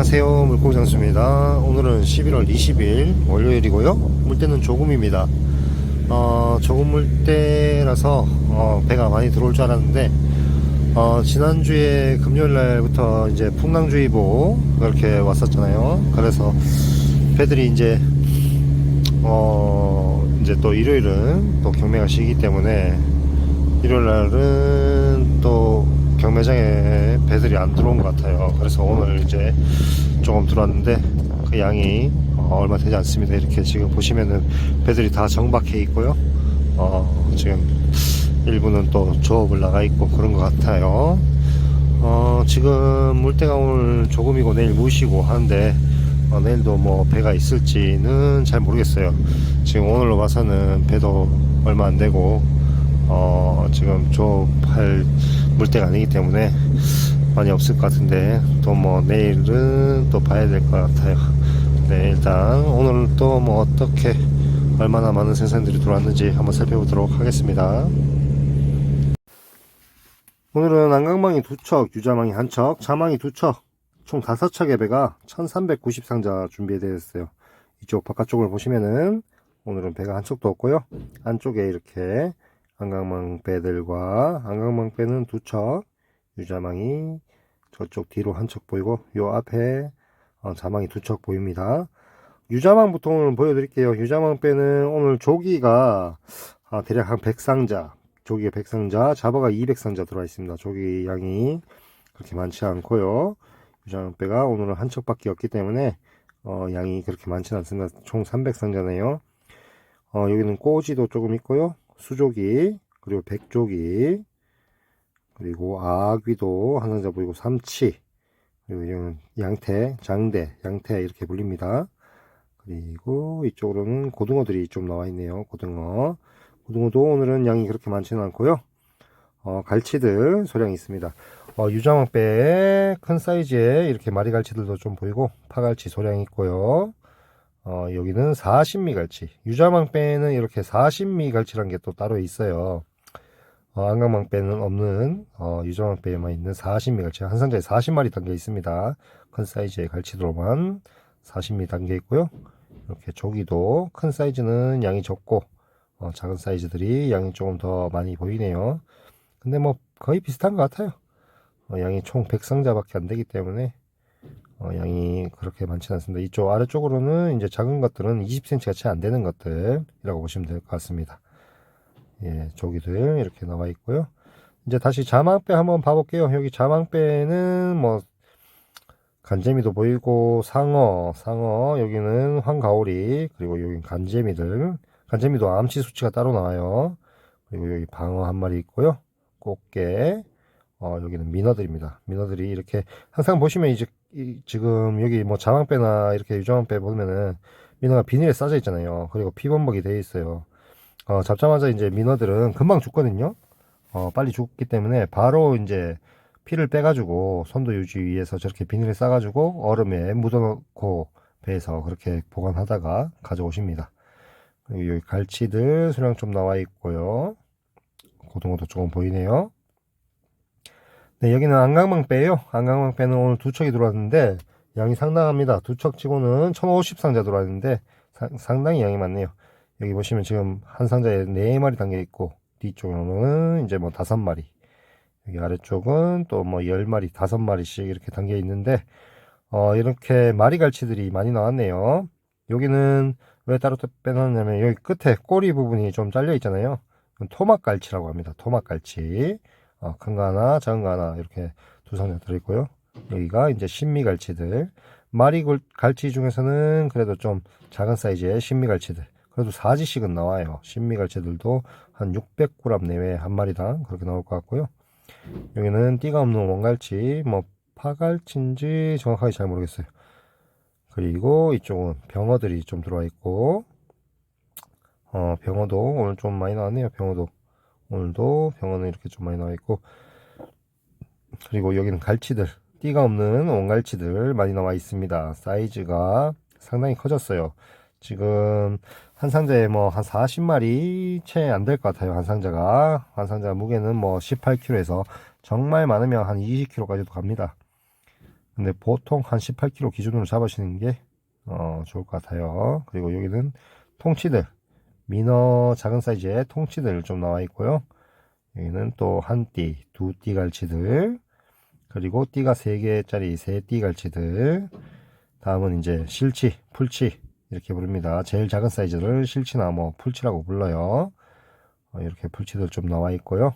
안녕하세요. 물고기 장수입니다. 오늘은 11월 20일 월요일이고요. 물때는 조금입니다. 어, 조금 물때라서 어, 배가 많이 들어올 줄 알았는데 어, 지난주에 금요일날부터 이제 풍랑주의보 그렇게 왔었잖아요. 그래서 배들이 이제 어, 이제 또 일요일은 또 경매가 시기 때문에 일요일날은 또 경매장에 배들이 안 들어온 것 같아요. 그래서 오늘 이제 조금 들어왔는데 그 양이 어, 얼마 되지 않습니다. 이렇게 지금 보시면은 배들이 다 정박해 있고요. 어, 지금 일부는 또 조업을 나가 있고 그런 것 같아요. 어, 지금 물때가 오늘 조금이고 내일 무시고 하는데 어, 내일도 뭐 배가 있을지는 잘 모르겠어요. 지금 오늘로 봐서는 배도 얼마 안 되고 어, 지금 조업할 물때가 아니기 때문에 많이 없을 것 같은데 또 뭐 내일은 또 봐야 될 것 같아요. 네, 일단 오늘 또 뭐 어떻게 얼마나 많은 생산들이 들어왔는지 한번 살펴보도록 하겠습니다. 오늘은 안강망이 두 척, 유자망이 한 척, 자망이 두 척, 총 다섯 척의 배가 1390 상자 준비되어 있어요. 이쪽 바깥쪽을 보시면은 오늘은 배가 한 척도 없고요. 안쪽에 이렇게 안강망 배들과 안강망 배는 두 척, 유자망이 저쪽 뒤로 한 척 보이고 요 앞에 어, 자망이 두 척 보입니다. 유자망부터 오늘 보여드릴게요. 유자망 배는 오늘 조기가 아, 대략 한 100상자, 조기가 100상자, 잡어가 200상자 들어와 있습니다. 조기 양이 그렇게 많지 않고요. 유자망 배가 오늘은 한 척밖에 없기 때문에 어, 양이 그렇게 많지는 않습니다. 총 300상자네요. 어, 여기는 꼬지도 조금 있고요. 수조기, 그리고 백조기, 그리고 아귀도 한 상자 보이고 삼치, 그리고 이거는 양태, 장대, 양태 이렇게 불립니다. 그리고 이쪽으로는 고등어들이 좀 나와 있네요. 고등어. 고등어도 오늘은 양이 그렇게 많지는 않고요. 어, 갈치들 소량이 있습니다. 어, 유장왕배에 큰 사이즈의 이렇게 마리 갈치들도 좀 보이고 파갈치 소량이 있고요. 어, 여기는 40미 갈치. 유자망배는 이렇게 40미 갈치란 게 또 따로 있어요. 어, 안강망배는 없는 어, 유자망배에만 있는 40미 갈치. 한 상자에 40마리 담겨 있습니다. 큰 사이즈의 갈치들로만 40미 담겨 있고요. 이렇게 조기도 큰 사이즈는 양이 적고 어, 작은 사이즈들이 양이 조금 더 많이 보이네요. 근데 뭐 거의 비슷한 것 같아요. 어, 양이 총 100상자밖에 안 되기 때문에 어, 양이 그렇게 많지는 않습니다. 이쪽 아래쪽으로는 이제 작은 것들은 20cm가 채 안 되는 것들이라고 보시면 될 것 같습니다. 예, 조기들 이렇게 나와 있고요. 이제 다시 자망배 한번 봐볼게요. 여기 자망배는 뭐 간재미도 보이고 상어, 상어 여기는 황가오리 그리고 여기 간재미들 간재미도 암치 수치가 따로 나와요. 그리고 여기 방어 한 마리 있고요. 꽃게 어, 여기는 민어들입니다. 민어들이 이렇게 항상 보시면 이제 이, 지금 여기 뭐 자망배나 이렇게 유자망배 보면은 민어가 비닐에 싸져 있잖아요. 그리고 피범벅이 되어 있어요. 어, 잡자마자 이제 민어들은 금방 죽거든요. 어, 빨리 죽기 때문에 바로 이제 피를 빼가지고 선도 유지 위해서 저렇게 비닐에 싸가지고 얼음에 묻어놓고 배에서 그렇게 보관하다가 가져오십니다. 여기 갈치들 수량 좀 나와 있고요. 고등어도 조금 보이네요. 네, 여기는 안강망배예요. 안강망배는 오늘 두 척이 들어왔는데 양이 상당합니다. 두 척 치고는 1050 상자 들어왔는데 사- 상당히 양이 많네요. 여기 보시면 지금 한 상자에 네 마리 담겨 있고 뒤쪽으로는 이제 뭐 다섯 마리 여기 아래쪽은 또 뭐 열 마리 다섯 마리씩 이렇게 담겨 있는데 어 이렇게 마리 갈치들이 많이 나왔네요. 여기는 왜 따로 빼놨냐면 여기 끝에 꼬리 부분이 좀 잘려 있잖아요. 토막 갈치라고 합니다. 토막 갈치. 어, 큰 거 하나, 작은 거 하나 이렇게 두 상자 들어있고요. 여기가 이제 신미 갈치들. 마리 골- 갈치 중에서는 그래도 좀 작은 사이즈의 신미 갈치들. 그래도 4지씩은 나와요. 신미 갈치들도 한 600g 내외 한 마리당 그렇게 나올 것 같고요. 여기는 띠가 없는 원갈치, 뭐 파갈치인지 정확하게 잘 모르겠어요. 그리고 이쪽은 병어들이 좀 들어와 있고, 어, 병어도 오늘 좀 많이 나왔네요. 병어도. 오늘도 병어는 이렇게 좀 많이 나와 있고 그리고 여기는 갈치들 띠가 없는 원갈치들 많이 나와 있습니다. 사이즈가 상당히 커졌어요. 지금 한 상자에 뭐 한 40마리 채 안 될 것 같아요 한 상자가. 한 상자 무게는 뭐 18kg에서 정말 많으면 한 20kg까지도 갑니다. 근데 보통 한 18kg 기준으로 잡으시는 게 어, 좋을 것 같아요. 그리고 여기는 통치들, 미너 작은 사이즈의 통치들 좀 나와 있고요. 여기는 또 한 띠, 두 띠 갈치들, 그리고 띠가 세 개짜리 세 띠 갈치들. 다음은 이제 실치, 풀치 이렇게 부릅니다. 제일 작은 사이즈를 실치나 뭐 풀치라고 불러요. 어, 이렇게 풀치들 좀 나와 있고요.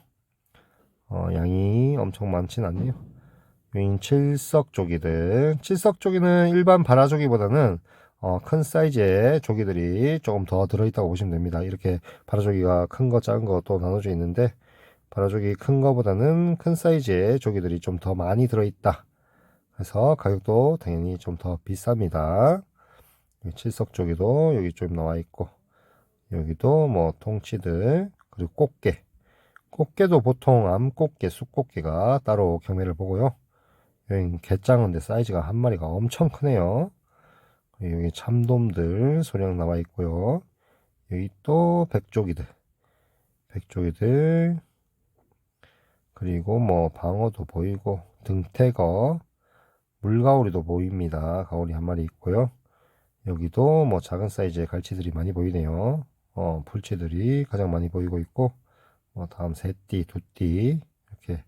어, 양이 엄청 많진 않네요. 여긴 칠석 조기들. 칠석 조기는 일반 바라 조기보다는 어, 큰 사이즈의 조기들이 조금 더 들어있다고 보시면 됩니다. 이렇게 바라 조기가 큰 거, 작은 거 또 나눠져 있는데 바라 조기 큰 거보다는 큰 사이즈의 조기들이 좀 더 많이 들어있다. 그래서 가격도 당연히 좀 더 비쌉니다. 칠석 조기도 여기 좀 나와 있고 여기도 뭐 통치들 그리고 꽃게 꽃게도 보통 암꽃게, 쑥꽃게가 따로 경매를 보고요. 여기 개짱인데 사이즈가 한 마리가 엄청 크네요. 여기 참돔들 소량 나와 있고요. 여기 또 백조기들, 백조기들 그리고 뭐 방어도 보이고 등태거, 물가오리도 보입니다. 가오리 한 마리 있고요. 여기도 뭐 작은 사이즈의 갈치들이 많이 보이네요. 어, 풀치들이 가장 많이 보이고 있고 뭐 다음 세띠, 두띠 이렇게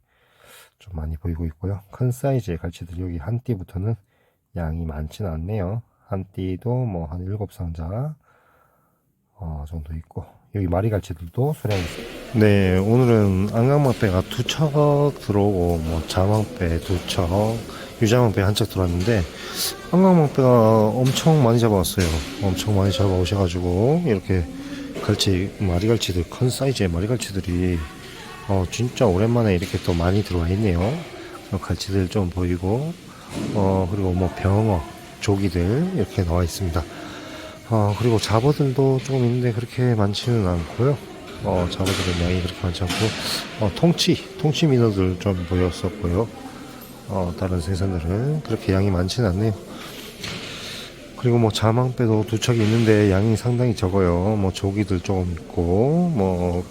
좀 많이 보이고 있고요. 큰 사이즈의 갈치들 여기 한 띠부터는 양이 많지는 않네요. 한 띠도 뭐 한 일곱 상자 어, 정도 있고 여기 마리 갈치들도 소량이 있습니다. 네, 오늘은 안강망배가 두 척 들어오고 뭐 자망배 두 척, 유자망배 한 척 들어왔는데 안강망배가 엄청 많이 잡아왔어요. 엄청 많이 잡아오셔가지고 이렇게 갈치 마리 갈치들 큰 사이즈의 마리 갈치들이 어, 진짜 오랜만에 이렇게 또 많이 들어와 있네요. 어, 갈치들 좀 보이고, 어, 그리고 뭐 병어, 조기들 이렇게 나와 있습니다. 어, 그리고 잡어들도 조금 있는데 그렇게 많지는 않고요. 어, 잡어들은 양이 그렇게 많지 않고, 어, 통치, 통치 민어들 좀 보였었고요. 어, 다른 생선들은 그렇게 양이 많지는 않네요. 그리고 뭐 자망배도 두 척이 있는데 양이 상당히 적어요. 뭐 조기들 조금 있고, 뭐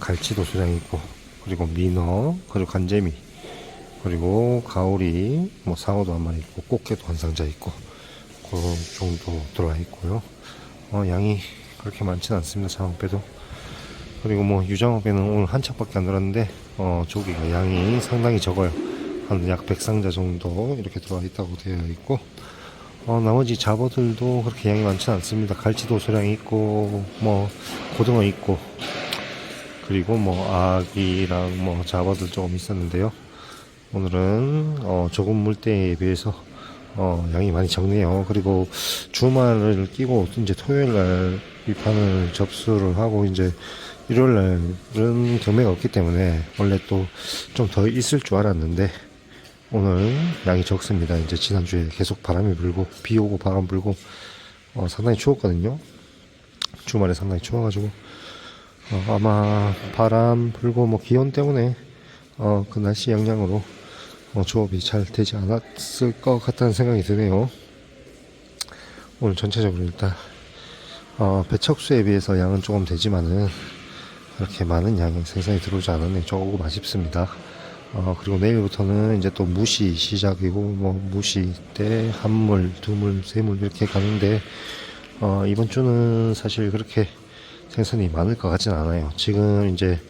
갈치도 소량 있고, 그리고 민어, 그리고 간재미, 그리고 가오리, 뭐 상어도 한 마리 있고, 꽃게도 한 상자 있고, 정도 들어와 있고요. 어, 양이 그렇게 많지는 않습니다. 자망배도. 그리고 뭐 유장어배는 오늘 한 척밖에 안 들었는데, 어, 조기가 양이 상당히 적어요. 한 약 100상자 정도 이렇게 들어와 있다고 되어 있고, 어, 나머지 잡어들도 그렇게 양이 많지는 않습니다. 갈치도 소량 있고, 뭐, 고등어 있고, 그리고 뭐, 아기랑 뭐, 잡어들 조금 있었는데요. 오늘은, 어, 조금 물때에 비해서, 어, 양이 많이 적네요. 그리고 주말을 끼고, 이제 토요일 날 입판을 접수를 하고, 이제 일요일 날은 경매가 없기 때문에, 원래 또 좀 더 있을 줄 알았는데, 오늘 양이 적습니다. 이제 지난주에 계속 바람이 불고 비 오고 바람 불고 어, 상당히 추웠거든요. 주말에 상당히 추워가지고 어, 아마 바람 불고 뭐 기온 때문에 어, 그 날씨 영향으로 어, 조업이 잘 되지 않았을 것 같다는 생각이 드네요. 오늘 전체적으로 일단 어, 배척수에 비해서 양은 조금 되지만은 그렇게 많은 양의 생산이 들어오지 않았네 조금 아쉽습니다. 어, 그리고 내일부터는 이제 또 무시 시작이고, 뭐, 무시 때, 한물, 두물, 세물 이렇게 가는데, 어, 이번 주는 사실 그렇게 생선이 많을 것 같진 않아요. 지금 이제,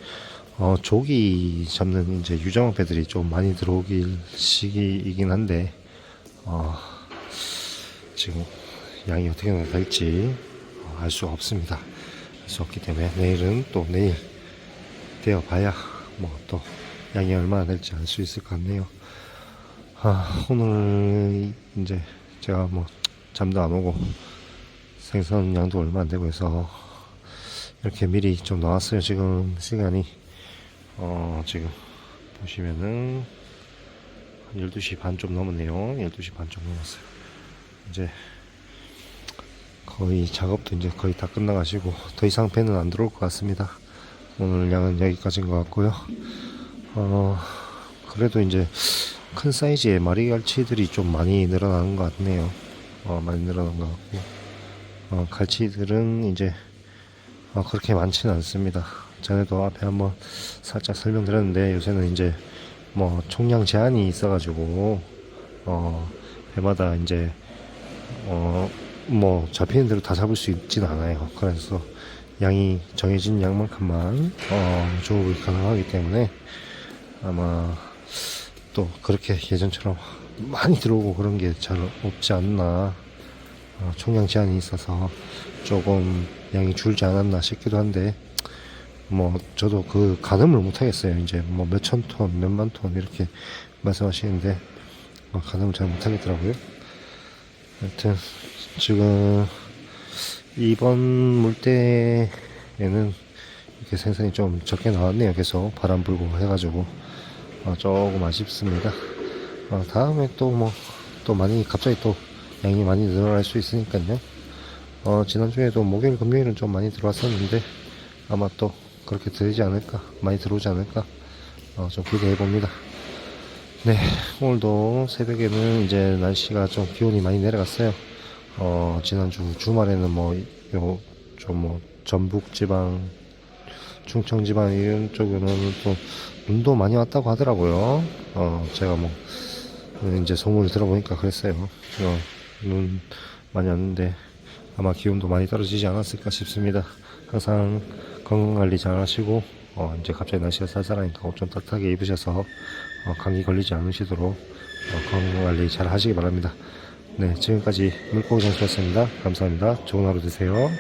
어, 조기 잡는 이제 유정어 배들이 좀 많이 들어오길 시기이긴 한데, 어, 지금 양이 어떻게 어, 알 수가 없습니다. 알 수 없기 때문에 내일은 또 내일 되어 봐야 뭐 또 양이 얼마나 될지 알 수 있을 것 같네요. 아, 오늘 이제 제가 뭐 잠도 안 오고 생선 양도 얼마 안 되고 해서 이렇게 미리 좀 나왔어요. 지금 시간이 어 지금 보시면은 한 12시 반 좀 넘었네요. 12시 반 좀 넘었어요. 이제 거의 작업도 이제 거의 다 끝나가지고 더 이상 배는 안 들어올 것 같습니다. 오늘 양은 여기까지인 것 같고요. 어, 그래도 이제 큰 사이즈의 마리갈치들이 좀 많이 늘어나는 것 같네요. 어, 많이 늘어난 것 같고, 어, 갈치들은 이제, 어, 그렇게 많지는 않습니다. 전에도 앞에 한번 살짝 설명드렸는데, 요새는 이제, 뭐, 총량 제한이 있어가지고, 어, 배마다 이제, 어, 뭐, 잡히는 대로 다 잡을 수 있지는 않아요. 그래서 양이 정해진 양만큼만, 어, 조업이 가능하기 때문에 아마 또 그렇게 예전처럼 많이 들어오고 그런 게 잘 없지 않나. 어, 총량 제한이 있어서 조금 양이 줄지 않았나 싶기도 한데, 뭐, 저도 그 가늠을 못 하겠어요. 이제 뭐 몇천 톤, 몇만 톤 이렇게 말씀하시는데, 어, 가늠을 잘 못 하겠더라고요. 하여튼, 지금, 이번 물때에는 이렇게 생선이 좀 적게 나왔네요. 계속 바람 불고 해가지고, 어, 조금 아쉽습니다. 어, 다음에 또 뭐, 또 많이, 갑자기 또 양이 많이 늘어날 수 있으니까요. 어, 지난주에도 목요일, 금요일은 좀 많이 들어왔었는데, 아마 또 그렇게 들지 않을까, 많이 들어오지 않을까, 어, 좀 기대해 봅니다. 네, 오늘도 새벽에는 이제 날씨가 좀 기온이 많이 내려갔어요. 어, 지난주 주말에는 뭐, 요, 좀 뭐, 전북 지방, 충청 지방 이런 쪽에는 또 눈도 많이 왔다고 하더라고요. 어, 제가 뭐, 이제 소문을 들어보니까 그랬어요. 어, 눈 많이 왔는데 아마 기온도 많이 떨어지지 않았을까 싶습니다. 항상 건강 관리 잘 하시고 어, 이제 갑자기 날씨가 쌀쌀하니까 옷 좀 따뜻하게 입으셔서 어, 감기 걸리지 않으시도록 어, 건강 관리 잘 하시기 바랍니다. 네, 지금까지 물고기 선수였습니다. 감사합니다. 좋은 하루 되세요.